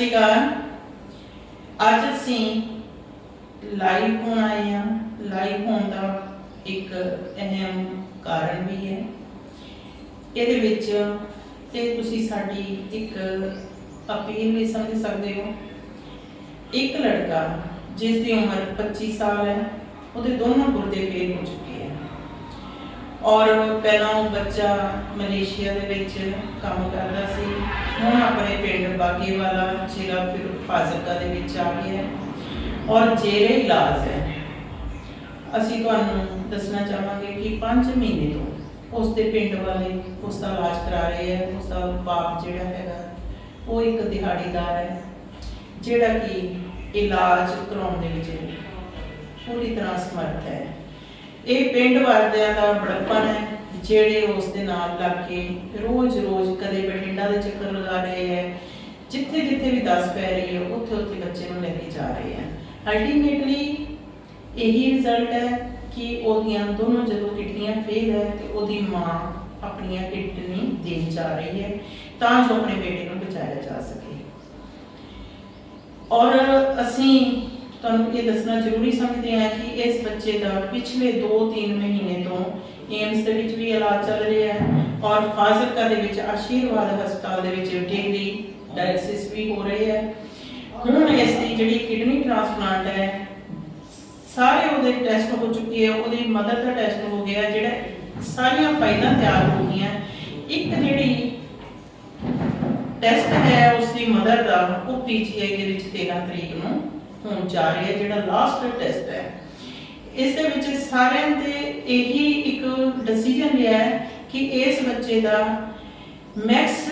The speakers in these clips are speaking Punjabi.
ਅਕਾਲ ਅੱਜ ਅਸੀਂ ਲਾਈਵ ਹੋਣ ਆਏ ਹਾਂ। ਲਾਈਵ ਹੋਣ ਦਾ ਇੱਕ ਅਹਿਮ ਕਾਰਨ ਵੀ ਹੈ। ਇਹਦੇ ਵਿੱਚ ਇਹ ਤੁਸੀਂ ਸਾਡੀ ਇੱਕ ਅਪੀਲ ਵੀ ਸਮਝ ਸਕਦੇ ਹੋ। ਇੱਕ ਲੜਕਾ ਜਿਸ ਦੀ ਉਮਰ 25 ਸਾਲ ਹੈ, ਉਹਦੇ ਦੋਨੋਂ ਗੁਰਦੇ ਫੇਲ ਹੋ ਚੁੱਕੇ ਹੈ। ਔਰ ਪਹਿਲਾਂ ਉਹ ਬੱਚਾ ਮਲੇਸ਼ੀਆ ਦੇ ਵਿੱਚ ਕੰਮ ਕਰਦਾ ਸੀ। ਹੁਣ ਆਪਣੇ ਪਿੰਡ ਬਾਗੇਵਾਲਾ ਜ਼ਿਲ੍ਹਾ ਫਿਰ ਫਾਜ਼ਿਲਕਾ ਦੇ ਵਿੱਚ ਆ ਗਿਆ ਹੈ ਔਰ ਜੇਰੇ ਇਲਾਜ ਹੈ। ਅਸੀਂ ਤੁਹਾਨੂੰ ਦੱਸਣਾ ਚਾਹਾਂਗੇ ਕਿ 5 ਮਹੀਨੇ ਤੋਂ ਉਸ ਦੇ ਪਿੰਡ ਵਾਲੇ ਉਸ ਦਾ ਇਲਾਜ ਕਰਾ ਰਹੇ ਹੈ, ਉਸ ਦਾ ਬਾਪ ਜਿਹੜਾ ਹੈਗਾ, ਉਹ ਇੱਕ ਦਿਹਾੜੀਦਾਰ ਹੈ, ਜਿਹੜਾ ਕਿ ਇਲਾਜ ਕਰਾਉਣ ਦੇ ਵਿੱਚ ਪੂਰੀ ਤਰ੍ਹਾਂ ਸਮਰਥ ਹੈ। ਇਹ ਪਿੰਡ ਵਾਲਿਆਂ ਦਾ ਬੜਪਨ ਹੈ ਜਿਹੜੇ ਉਸ ਦੇ ਨਾਲ ਲੱਗ ਕੇ ਰੋਜ਼-ਰੋਜ਼ ਕਦੇ ਬਠਿੰਡਾ ਦੇ ਚੱਕਰ ਲਗਾ ਰਹੇ ਹੈ, ਜਿੱਥੇ ਜਿੱਥੇ ਵੀ ਦੱਸ ਪੈ ਰਹੀ ਹੈ, ਉੱਥੇ ਉੱਥੇ ਬੱਚੇ ਨੂੰ ਲੈ ਕੇ ਜਾ ਰਹੇ ਹੈ। ਅਲਟੀਮੇਟਲੀ ਇਹੀ ਰਿਜ਼ਲਟ ਹੈ ਕਿ ਉਹਦੀਆਂ ਦੋਨੋਂ ਜਦੋਂ ਕਿਡਨੀਆਂ ਫੇਲ ਹੈ ਤੇ ਉਹਦੀ ਮਾਂ ਆਪਣੀਆਂ ਕਿਡਨੀ ਦੇਣ ਜਾ ਰਹੀ ਹੈ, ਤਾਂ ਜੋ ਆਪਣੇ ਬੇਟੇ ਨੂੰ ਬਚਾਇਆ ਜਾ ਸਕੇ। ਔਰ ਅਸੀਂ ਤੁਹਾਨੂੰ ਇਹ ਦੱਸਣਾ ਜ਼ਰੂਰੀ ਸਮਝਦੇ ਹਾਂ ਕਿ ਇਸ ਬੱਚੇ ਦਾ ਪਿਛਲੇ 2-3 ਮਹੀਨੇ ਤੋਂ ਏਮਸ ਦੇ ਵਿੱਚ ਵੀ ਇਲਾਜ ਚੱਲ ਰਿਹਾ ਹੈ ਔਰ ਫਾਜ਼ਿਲਕਾ ਦੇ ਵਿੱਚ ਆਸ਼ੀਰਵਾਦ ਹਸਪਤਾਲ ਦੇ ਵਿੱਚ ਡੇਲੀ ਡਾਇਲਿਸਿਸ ਵੀ ਹੋ ਰਹੀ ਹੈ। ਹੁਣ ਇਸ ਦੀ ਜਿਹੜੀ ਕਿਡਨੀ ਟ੍ਰਾਂਸਪਲਾਂਟ ਹੈ, ਸਾਰੇ ਉਹਦੇ ਟੈਸਟ ਹੋ ਚੁੱਕੇ ਆ ਉਹਦੀ ਮਦਰ ਦਾ ਟੈਸਟ ਹੋ ਗਿਆ, ਜਿਹੜਾ ਸਾਰੀਆਂ ਫਾਈਲਾਂ ਤਿਆਰ ਹੋ ਗਈਆਂ। ਇੱਕ ਜਿਹੜੀ ਟੈਸਟ ਹੈ, ਉਸ ਦੀ ਮਦਰ ਦਾ, ਉਹ ਪੀਜੀਆਈ ਦੇ ਵਿੱਚ 13 ਤਰੀਕ ਨੂੰ ਹੋਣ ਜਾ ਰਹੀ ਹੈ, ਜਿਹੜਾ ਲਾਸਟ ਟੈਸਟ ਹੈ। ਇਸ ਦੇ ਵਿੱਚ ਸਾਰਿਆਂ ਤੇ ਇਹੀ ਇੱਕ ਡਿਸੀਜਨ ਲਿਆ ਹੈ ਕਿ ਇਸ ਬੱਚੇ ਦਾ ਮੈਕਸ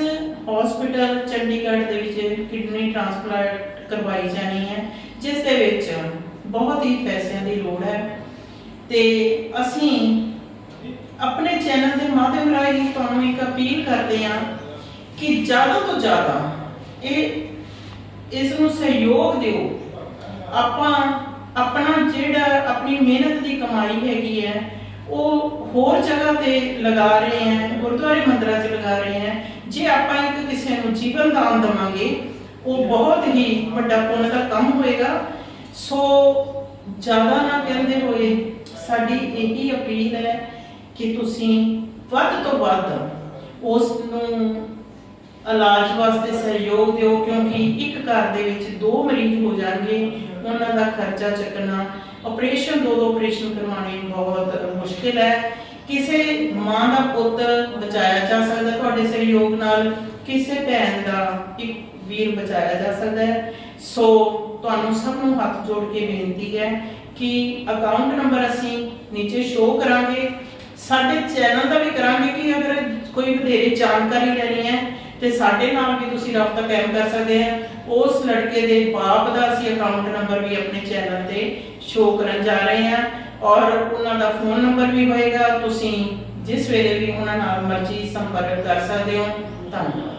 ਹਸਪੀਟਲ ਚੰਡੀਗੜ੍ਹ ਦੇ ਵਿੱਚ ਕਿਡਨੀ ਟ੍ਰਾਂਸਪਲਾਂਟ ਕਰਵਾਈ ਜਾਣੀ ਹੈ, ਜਿਸ ਦੇ ਵਿੱਚ ਬਹੁਤ ਹੀ ਪੈਸਿਆਂ ਦੀ ਲੋੜ ਹੈ। ਤੇ ਅਸੀਂ ਆਪਣੇ ਚੈਨਲ ਦੇ ਮਾਧਿਅਮ ਰਾਹੀਂ ਤੁਹਾਨੂੰ ਇੱਕ ਅਪੀਲ ਕਰਦੇ ਹਾਂ ਕਿ ਜ਼ਿਆਦਾ ਤੋਂ ਜ਼ਿਆਦਾ ਇਹ, ਇਸ ਨੂੰ ਸਹਿਯੋਗ ਦਿਓ। ਆਪਾਂ ਆਪਣਾ ਜਿਹੜਾ ਆਪਣੀ ਮਿਹਨਤ ਦੀ ਕਮਾਈ ਹੈਗੀ ਹੈ, ਉਹ ਹੋਰ ਜਗ੍ਹਾ ਤੇ ਲਗਾ ਰਹੇ ਹਾਂ, ਗੁਰਦੁਆਰੇ ਮੰਦਰਾਂ 'ਚ ਲਗਾ ਰਹੇ ਹਾਂ, ਜੇ ਆਪਾਂ ਇੱਕ ਕਿਸੇ ਨੂੰ ਜੀਵਨ ਦਾਨ ਦਵਾਂਗੇ, ਉਹ ਬਹੁਤ ਹੀ ਵੱਡਾ ਪੁੰਨ ਦਾ ਕੰਮ ਹੋਏਗਾ। ਸੋ ਜ਼ਿਆਦਾ ਨਾ ਕਹਿੰਦੇ ਹੋਏ, ਸਾਡੀ ਇਹੀ ਅਪੀਲ ਹੈ ਕਿ ਤੁਸੀਂ ਵੱਧ ਤੋਂ ਵੱਧ ਉਸ ਨੂੰ ਇਲਾਜ ਵਾਸਤੇ ਸਹਿਯੋਗ ਦਿਓ, ਕਿਉਂਕਿ ਇੱਕ ਘਰ ਦੇ ਵਿੱਚ ਦੋ ਮਰੀਜ਼ ਹੋ ਜਾਣਗੇ, ਉਹਨਾਂ ਦਾ ਖਰਚਾ ਚੱਕਣਾ ਆਪਰੇਸ਼ਨ ਦੋ ਦੋ ਆਪਰੇਸ਼ਨ ਕਰਵਾਉਣੇ ਬਹੁਤ ਮੁਸ਼ਕਿਲ ਹੈ। ਕਿਸੇ ਮਾਂ ਦਾ ਪੁੱਤ ਬਚਾਇਆ ਜਾ ਸਕਦਾ, ਤੁਹਾਡੇ ਸਹਿਯੋਗ ਨਾਲ ਕਿਸੇ ਭੈਣ ਦਾ ਇੱਕ ਵੀਰ ਬਚਾਇਆ ਜਾ ਸਕਦਾ ਹੈ। ਸੋ ਤੁਹਾਨੂੰ ਸਭ ਨੂੰ ਹੱਥ ਜੋੜ ਕੇ ਬੇਨਤੀ ਹੈ ਕਿ ਅਕਾਊਂਟ ਨੰਬਰ ਅਸੀਂ ਨੀਚੇ ਸ਼ੋਅ ਕਰਾਂਗੇ। ਸਾਡੇ ਚੈਨਲ ਦਾ ਵੀ ਕਰਾਂਗੇ ਕਿ ਅਗਰ ਕੋਈ ਵਧੇਰੇ ਜਾਣਕਾਰੀ ਲੈਣੀ ਹੈ ਤੇ ਸਾਡੇ ਨਾਲ ਵੀ ਤੁਸੀਂ ਰਾਬਤਾ ਕਾਇਮ ਕਰ ਸਕਦੇ ਆ। ਉਸ ਲੜਕੇ ਦੇ ਬਾਪ ਦਾ ਅਸੀਂ ਅਕਾਊਂਟ ਨੰਬਰ ਵੀ ਆਪਣੇ ਚੈਨਲ ਤੇ ਸ਼ੋਅ ਕਰਨ ਜਾ ਰਹੇ ਹਾਂ ਔਰ ਉਹਨਾਂ ਦਾ ਫੋਨ ਨੰਬਰ ਵੀ ਹੋਏਗਾ। ਤੁਸੀਂ ਜਿਸ ਵੇਲੇ ਵੀ ਉਹਨਾਂ ਨਾਲ ਮਰਜ਼ੀ ਸੰਪਰਕ ਕਰ ਸਕਦੇ ਹੋ। ਧੰਨਵਾਦ।